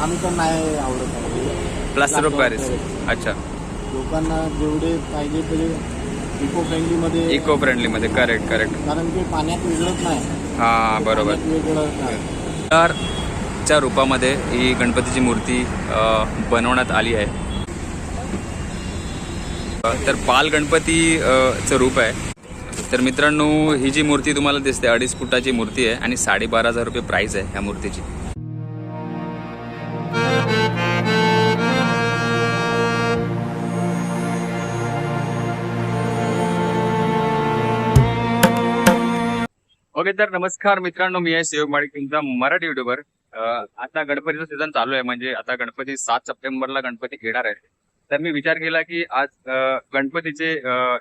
आम्ही तर नाही आवडत आहे. Plaster of Paris. अच्छा. लोकांना जेवढे पाहिजे ते इको फ्रेंडली मध्ये इको फ्रेंडली मध्ये. करेक्ट करेक्ट कारण ते पाण्यात विरघळत नाही. हा बरोबर. नाही च्या रूपामध्ये ही गणपतीची मूर्ती बनवण्यात आली आहे. तर पाल गणपती अ, चं रूप आहे. तर मित्रांनो ही जी मूर्ती तुम्हाला दिसते अडीच फुटाची मूर्ती आहे आणि साडेबारा हजार रुपये प्राइस आहे ह्या मूर्तीची. ओके तर नमस्कार मित्रांनो मी आहे शिव माडिक तुमचा मराठी युट्यूबर आता गणपतीचं सीझन चालू आहे म्हणजे आता गणपती सात सप्टेंबरला गणपती येणार आहे. तर मी विचार केला की आज गणपतीचे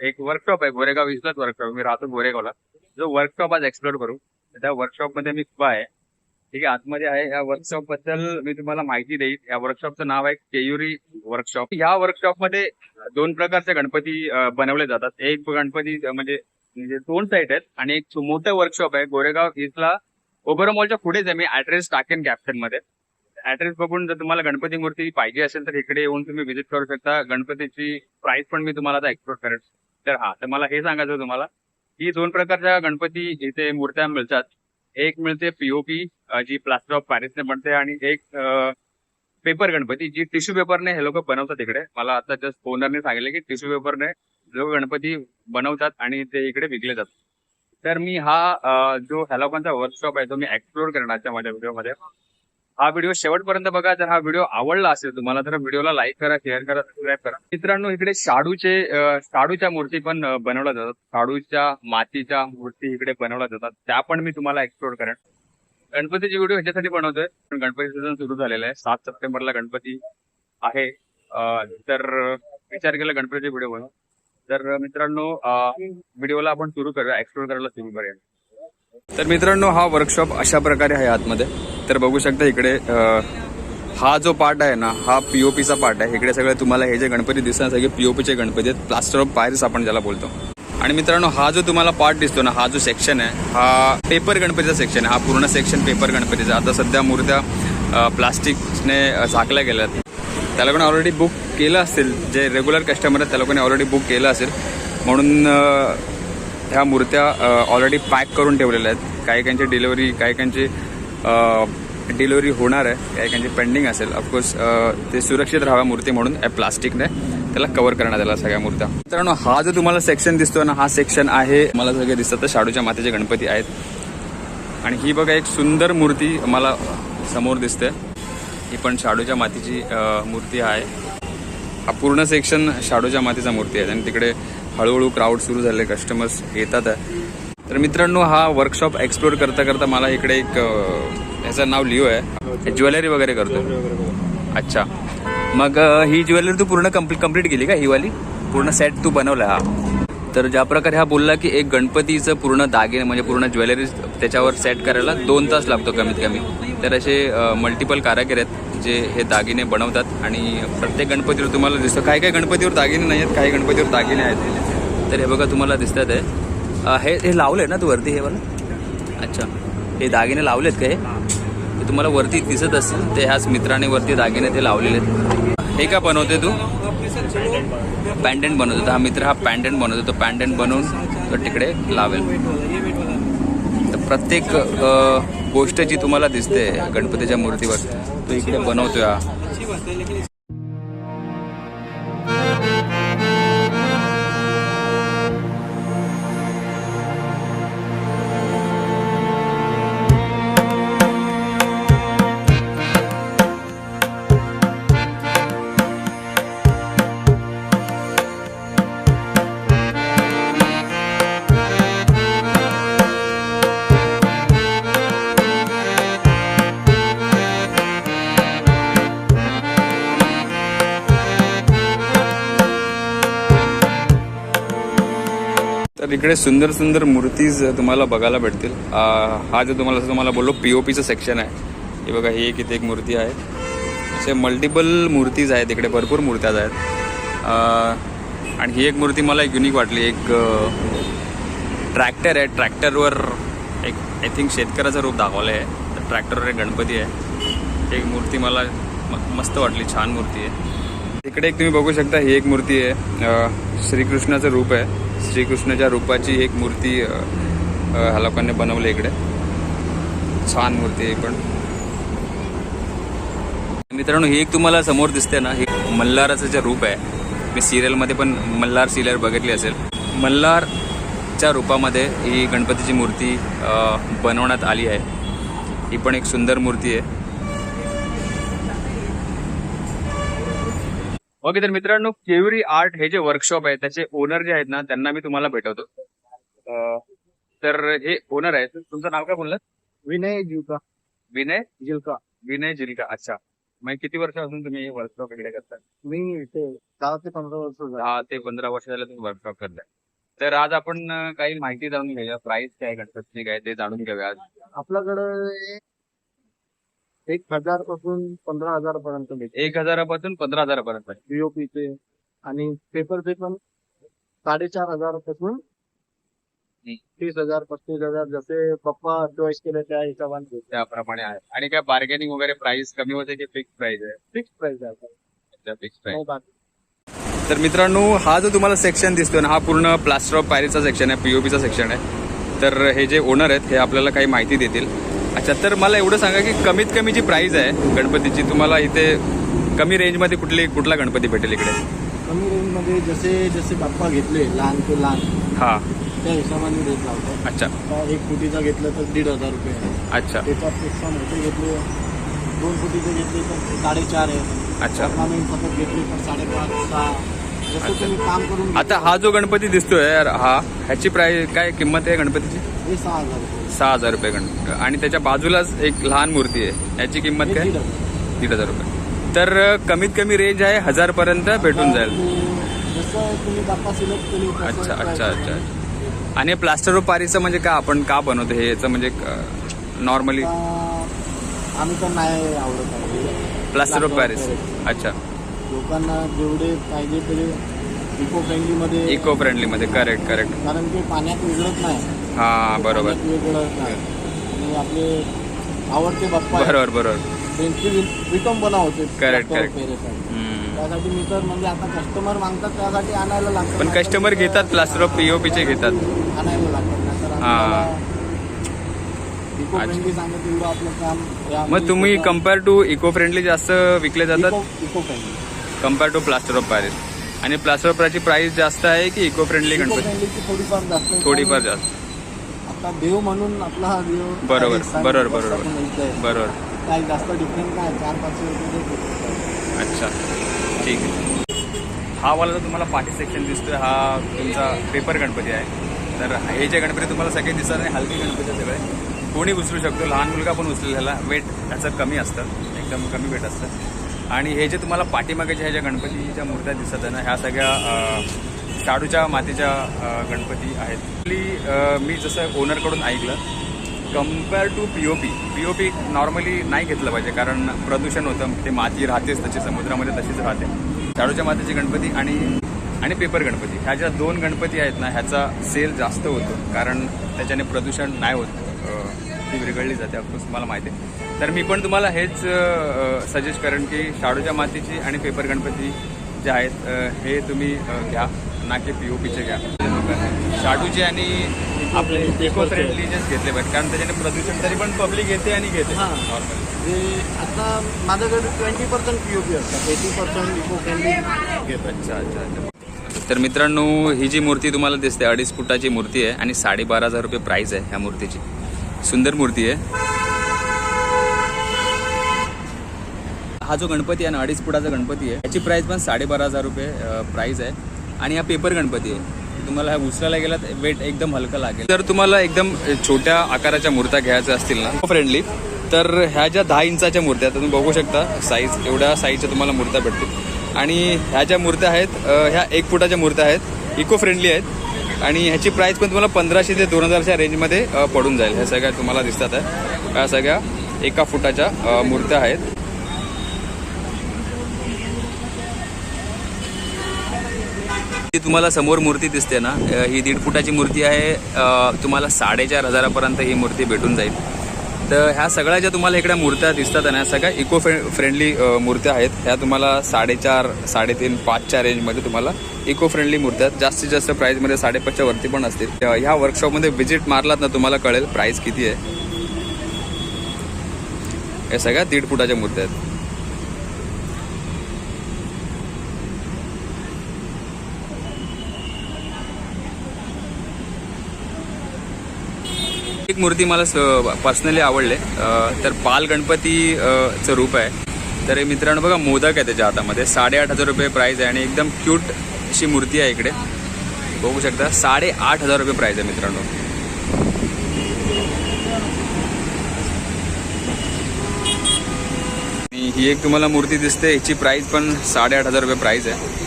एक वर्कशॉप आहे गोरेगाव इथलाच वर्कशॉप मी राहतो गोरेगावला. जो वर्कशॉप आज एक्सप्लोर करू. त्या वर्कशॉपमध्ये मी उभा आहे. ठीक आहे आतमध्ये आहे. या वर्कशॉपबद्दल मी तुम्हाला माहिती देईल. या वर्कशॉपचं नाव आहे केयुरी वर्कशॉप या वर्कशॉपमध्ये दोन प्रकारचे गणपती बनवले जातात. एक गणपती म्हणजे म्हणजे दोन साईट आहेत आणि एक मोठं वर्कशॉप आहे गोरेगाव इथला ओबेरो मॉलच्या पुढेच आहे. मी ऍड्रेस टाकेन कॅप्शनमध्ये. ऍड्रेस बघून जर तुम्हाला गणपती मूर्ती पाहिजे असेल तर इकडे येऊन तुम्ही व्हिजिट करू शकता. गणपतीची प्राइस पण मी तुम्हाला आता एक्सप्लोर करेन. तर हा तर मला हे सांगायचं तुम्हाला. की दोन प्रकारच्या गणपती इथे मूर्त्या मिळतात. एक मिळते पीओपी जी प्लास्टर ऑफ पॅरिसने बनते आणि एक पेपर गणपती जी टिश्यू पेपरने हे लोक बनवतात इकडे. मला आता जस्ट ओनरने सांगितलं की टिश्यू पेपरने जो गणपती बनवतात आणि ते इकडे विकले जातात. तर मी हा जो ह्या वर्कशॉप आहे तो मी एक्सप्लोर करणार माझ्या व्हिडिओमध्ये. हा व्हिडिओ शेवटपर्यंत बघा. जर हा व्हिडिओ आवडला असेल तुम्हाला तर व्हिडिओला लाईक करा शेअर करा सबस्क्राईब करा. मित्रांनो इकडे शाडूचे शाडूच्या मूर्ती पण बनवल्या जातात. शाडूच्या मातीच्या मूर्ती इकडे बनवल्या जातात. त्या पण मी तुम्हाला एक्सप्लोर करेन. गणपतीची व्हिडिओ ह्याच्यासाठी बनवतोय. पण गणपती सीझन सुरू झालेला आहे. सात सप्टेंबरला गणपती आहे. तर विचार केला गणपतीचे व्हिडिओ बनव तर मित्रांनो व्हिडिओला आपण सुरू करूया. एक्सप्लोर करायला सुरू करूया तर मित्रांनो हा वर्कशॉप अशा प्रकारे आहे आतमध्ये. तर बघू शकता इकडे हा जो पार्ट आहे ना हा पीओपीचा पार्ट आहे. इकडे सगळे तुम्हाला हे जे गणपती दिसतात सगळे पीओपीचे गणपती आहेत. प्लास्टर ऑफ पॅरिस आपण ज्याला बोलतो. आणि मित्रांनो हा जो तुम्हाला पार्ट दिसतो ना हा जो सेक्शन आहे हा पेपर गणपतीचा सेक्शन आहे. हा पूर्ण सेक्शन पेपर गणपतीचा आता सध्या मूर्त्या प्लास्टिकने झाकल्या गेल्यात. त्या लोकांनी ऑलरेडी बुक केलं असेल जे रेग्युलर कस्टमर आहेत त्या लोकांनी ऑलरेडी बुक केलं असेल. म्हणून ह्या मूर्त्या ऑलरेडी पॅक करून ठेवलेल्या आहेत. काही काहींची डिलिव्हरी काही काहींची डिलिव्हरी होणार आहे काही काहींची पेंडिंग असेल. ऑफकोर्स ते सुरक्षित राहाव्या मूर्ती म्हणून प्लास्टिकने त्याला कव्हर करण्यात आला सगळ्या मूर्त्या. मित्रांनो हा जो तुम्हाला सेक्शन दिसतोय ना हा सेक्शन आहे मला सगळे दिसतात तर शाडूच्या मातेचे गणपती आहेत. आणि ही बघा एक सुंदर मूर्ती मला समोर दिसते. ही पण शाडूच्या मातीची मूर्ती आहे. हा पूर्ण सेक्शन शाडूच्या मातीचा मूर्ती आहे. आणि तिकडे हळूहळू क्राऊड सुरू झाले कस्टमर्स येतात. आहे तर मित्रांनो हा वर्कशॉप एक्सप्लोर करता करता मला इकडे एक ह्याचं नाव लिओ आहे. ज्वेलरी वगैरे करतो. अच्छा. मग ही ज्वेलरी तू पूर्ण कंप्लीट कंप्लीट केली का ही वाली? पूर्ण सेट तू बनवला हा. तर ज्या प्रकारे हा बोलला की एक गणपतीचं पूर्ण दागिने म्हणजे पूर्ण ज्वेलरी त्याच्यावर सेट करायला दोन तास लागतो कमीत कमी. तर असे मल्टिपल कारागीर आहेत जे हे दागिने बनवतात आणि प्रत्येक गणपतीवर तुम्हाला दिसतं काही काही गणपतीवर दागिने नाही आहेत काही गणपतीवर दागिने आहेत. तर हे बघा तुम्हाला दिसतात आहे हे हे लावलं आहे ना तू वरती हे मला अच्छा. हे दागिने लावलेत का हे? तुम्हाला वरती दिसत असतील ते ह्याच मित्राने वरती दागिने ते लावलेले आहेत. हे का बनवते तू? पॅन्डंट बनवतो. तर हा मित्र हा पॅन्डंट बनवतो. तो पॅन्डंट बनवून तो तिकडे लावेल. प्रत्येक गोष्ट जी तुम्हाला दिसते गणपतीच्या मूर्तीवर तो इकडे बनवतोय. इकडे सुंदर सुंदर मूर्तीज तुम्हाला बघायला भेटतील. हा जो तुम्हाला तुम्हाला बोललो पी ओ पीचं सेक्शन आहे. हे बघा ही एक इथे एक मूर्ती आहे. असे मल्टिपल मूर्तीज आहेत इकडे भरपूर मूर्त्याज आहेत. आणि ही एक मूर्ती मला एक युनिक वाटली. एक ट्रॅक्टर आहे. ट्रॅक्टरवर एक आय थिंक शेतकऱ्याचं रूप दाखवलं आहे तर ट्रॅक्टरवर एक गणपती आहे. एक मूर्ती मला म- मस्त वाटली. छान मूर्ती आहे. इकडे एक तुम्ही बघू शकता ही एक मूर्ती आहे. श्रीकृष्णाचं रूप आहे. श्रीकृष्णाच्या रूपाची एक मूर्ती ह्या लोकांनी बनवली इकडे. छान मूर्ती आहे पण. मित्रांनो ही एक तुम्हाला समोर दिसते ना हे मल्हाराचं जे रूप आहे. मी सिरियलमध्ये पण मल्हार सिरियल बघितली असेल. मल्हारच्या रूपामध्ये ही गणपतीची मूर्ती बनवण्यात आली आहे. ही पण एक सुंदर मूर्ती आहे. ओके तर मित्रांनो केवरी आर्ट हे जे वर्कशॉप आहे त्याचे ओनर जे आहेत ना त्यांना मी तुम्हाला भेटवतो. अ, तर हे ओनर आहेत. तुमचं नाव काय बोललं विनय जिवका विनय? जिलका. विनय जिल्का अच्छा. मग किती वर्षापासून तुम्ही वर्कशॉप इकडे करता? मी इथे दहा ते पंधरा वर्ष झाले. दहा ते पंधरा वर्ष झाले तुम्ही वर्कशॉप करताय. तर आज आपण अं, काही माहिती जाणून घेऊया. प्राइस काय आहे गणपतीची काय ते जाणून घेऊया आज. आपल्याकडे एक हजारपासून पंधरा हजार पर्यंत भेटते. एक हजारापासून पंधरा हजारापर्यंत आहे. पीओपीचे आणि पेपरचे पण साडेचार हजारपासून. तीस हजार पस्तीस हजार जसे पप्पा चॉईस केले त्या हिशोबाने भेटते. त्याप्रमाणे आहे. आणि काय बार्गेनिंग वगैरे प्राइस कमी होते की फिक्स प्राइस आहे? फिक्स प्राइस आहे. फिक्स प्राइस हो बाकी. तर मित्रांनो हा जो तुम्हाला सेक्शन दिसतोय ना हा पूर्ण प्लास्टर ऑफ पॅरिसचा सेक्शन आहे पीओपीचा सेक्शन आहे. तर हे जे ओनर आहेत हे आपल्याला काही माहिती देतील. अच्छा तर मला एवढं सांगा की कमीत कमी जी प्राइस आहे गणपतीची तुम्हाला इथे कमी रेंजमध्ये कुठली कुठला गणपती भेटेल इकडे? कमी रेंजमध्ये जसे जसे बाप्पा घेतले लहान ते लहान हा. त्या हिशोबाने रेट लावतो. अच्छा. एक फुटीचा घेतलं तर दीड हजार रुपये आहे. अच्छा. त्याच्यापेक्षा मोठे घेतले. दोन फुटीचे घेतले तर साडेचार आहे. अच्छा. सतत घेतले तर साडेपाच सहा. जसं अच्छा. तुम्ही काम करून आता हा जो गणपती दिसतोय यार, हा ह्याची प्राइस काय किंमत आहे गणपतीची? हे सहा हजार रुपये. सहा हजार रुपये गणपती आणि त्याच्या बाजूलाच एक लहान मूर्ती आहे. याची किंमत काय? दीड हजार. रुपये. तर कमीत कमी रेंज आहे हजार पर्यंत भेटून जाईल. ते जसं तुम्ही बाप्पा सिलेक्ट केले तसं अच्छा अच्छा. अच्छा. आणि प्लास्टर ऑफ पॅरिसचं म्हणजे का आपण का बनवतो? हे याचं म्हणजे नॉर्मली आता आम्ही तर नाही आवडत आहे. Plaster of Paris. अच्छा. लोकांना जेवढे पाहिजे तेवढे इको फ्रेंडली मध्ये इको फ्रेंडली मध्ये. करेक्ट करेक्ट कारण ते पाण्यात विघडत नाही. हा बरोबर. पाण्यात विघडत नाही आणि आपले आवडते बाप्पा आहेत. बरोबर बरोबर. त्यांची वि- विटंबना होते. Correct, correct. हम्म. त्यासाठी मी तर म्हणजे आता कस्टमर मागतात त्यासाठी आणायला लागतं पण कस्टमर घेतात प्लास्टर ऑफ पीओपीचे घेतात. आणायला लागतात. नाहीतर हा. इको फ्रेंडली सांगत एवढं आपलं काम यामध्ये मग तुम्ही कंपेअर टू इको फ्रेंडली जास्त विकले जातात? Friendly compare to plaster of Paris आणि प्लास्टर ऑफ पॅरिसची प्राइस जास्त आहे की इको फ्रेंडली गणपती? थोडीफार जास्त आहे. थोडीफार जास्त. आता देव म्हणून आपला हा देव बरोबर, बरोबर, बरोबर. बरोबर. काही जास्त डिफरंट काय? चार पाचशे रुपये. अच्छा. ठीक आहे. हा वाला जो तुम्हाला पाठी सेक्शन दिसतोय हा तुमचा पेपर गणपती आहे. तर हे जे गणपती तुम्हाला सगळे दिसत नाही हलके गणपती सगळे. कोणी उचलू शकतो लहान मुलगा पण उचलेल. ह्याला वेट त्याचं कमी असतं. एकदम कमी वेट असतं. आणि हे जे तुम्हाला पाठीमागेच्या ह्या ज्या गणपतीच्या मूर्त्या दिसत आहे ना ह्या सगळ्या शाडूच्या मातीच्या गणपती आहेत. ॲक्च्युली मी जसं ओनरकडून ऐकलं compare to P O P P O P normally नाही घेतलं पाहिजे कारण प्रदूषण होतं ते माती राहतेच तशी समुद्रामध्ये तशीच राहते. शाडूच्या मातीची गणपती आणि आणि पेपर गणपती. ह्या ज्या दोन गणपती आहेत ना ह्याचा सेल जास्त होतो कारण त्याच्याने प्रदूषण नाही होत ती विरघळली जाते ऑफकोर्स तुम्हाला माहिती आहे. तर मी पण तुम्हाला हेच सजेस्ट करेन की शाडूच्या मातीची आणि पेपर गणपती जे आहेत हे तुम्ही घ्या. ना की पी ओ पीचे घ्या. शाडूचे आणि आपले इको फ्रेंडली जेच घेतले पाहिजे. कारण त्याच्याने प्रदूषण तरी पण पब्लिक येते आणि घेते. हां. नॉर्मली आता माझ्याकडे ट्वेंटी पर्सेंट पीओपी असतात. एटी पर्सेंट इको फ्रेंडली घेतो अच्छा अच्छा अच्छा. तर मित्रांनो ही जी मूर्ती तुम्हाला दिसते अडीच फुटाची मूर्ती आहे आणि साडेबारा हजार रुपये प्राइस आहे ह्या मूर्तीची. सुंदर मूर्ती आहे. हा जो गणपती आहे ना अडीच फुटाचा गणपती आहे. याची प्राइस पण साडेबारा हजार रुपये प्राइस आहे. आणि हा पेपर गणपती आहे. तुम्हाला उचलायला गेला तर वेट एकदम हलका लागेल. जर तुम्हाला एकदम छोट्या आकाराच्या मूर्त्या घ्यायच्या असतील ना फ्रेंडली तर ह्या ज्या दहा इंचाच्या मूर्त्या आहेत, तुम्ही बघू शकता साईज एवढ्या साईजच्या तुम्हाला मूर्त्या भेटतील. आणि ह्या ज्या मूर्त्या आहेत ह्या एक फुटाच्या मूर्त्या आहेत इको फ्रेंडली आहेत. आणि ह्याची प्राईस पण तुम्हाला पंधराशे ते दोन हजारच्या रेंजमध्ये पडून जाईल. ह्या सगळ्या तुम्हाला दिसतात आहे ह्या सगळ्या एका फुटाच्या मूर्त्या आहेत. ती तुम्हाला समोर मूर्ती दिसते ना ही दीड फुटाची मूर्ती आहे तुम्हाला साडेचार हजारापर्यंत ही मूर्ती भेटून जाईल. तर ह्या सगळ्या ज्या तुम्हाला इकडे मूर्त्या दिसतात ना सगळ्या इको फ्रेंडली मूर्त्या आहेत ह्या तुम्हाला साडेचार साडेतीन पाचच्या रेंजमध्ये तुम्हाला इको फ्रेंडली मूर्त्या आहेत. जास्तीत जास्त प्राईजमध्ये साडेपाचच्या वरती पण असतील. ह्या वर्कशॉपमध्ये व्हिजिट मारलात ना तुम्हाला कळेल प्राईस किती आहे. या सगळ्या दीड फुटाच्या मूर्त्या आहेत. एक मूर्ती मला पर्सनली आवडले. तर बाल गणपतीचं रूप आहे. तर मित्रांनो बघा मोदक आहे त्याच्या हातामध्ये. साडेआठ हजार रुपये प्राईस आहे आणि एकदम क्यूट अशी मूर्ती आहे इकडे. बघू शकता साडेआठ हजार रुपये प्राईस आहे मित्रांनो. आणि ही एक तुम्हाला मूर्ती दिसते ह्याची प्राईस पण साडेआठ हजार रुपये प्राईस आहे.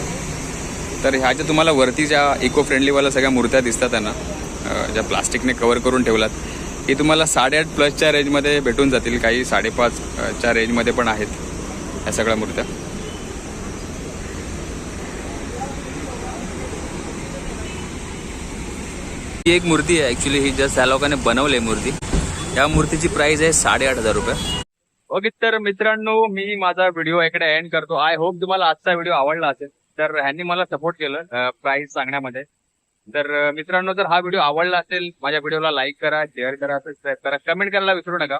तर ह्याच्या तुम्हाला वरती ज्या इको फ्रेंडलीवाल्या सगळ्या मूर्त्या दिसतात त्यांना. ना ज्या प्लास्टिकने कवर करून ठेवलात ही तुम्हाला साडेआठ प्लसच्या रेंजमध्ये भेटून जातील. काही साडेपाच रेंजमध्ये पण आहेत ह्या सगळ्या मूर्त्या. ही एक मूर्ती आहे. ॲक्च्युली ही जस्ट त्या लोकांनी बनवली आहे मूर्ती. या मूर्तीची प्राइस आहे साडेआठ हजार रुपये. ओके तर मित्रांनो मी माझा व्हिडिओ इकडे एंड करतो. आय होप तुम्हाला आजचा व्हिडिओ आवडला असेल तर ह्यांनी मला सपोर्ट केलं प्राइस सांगण्यामध्ये. तर मित्रांनो जर हा व्हिडिओ आवडला असेल माझ्या व्हिडिओला लाईक करा शेअर करा सबस्क्राईब करा कमेंट करायला विसरू नका.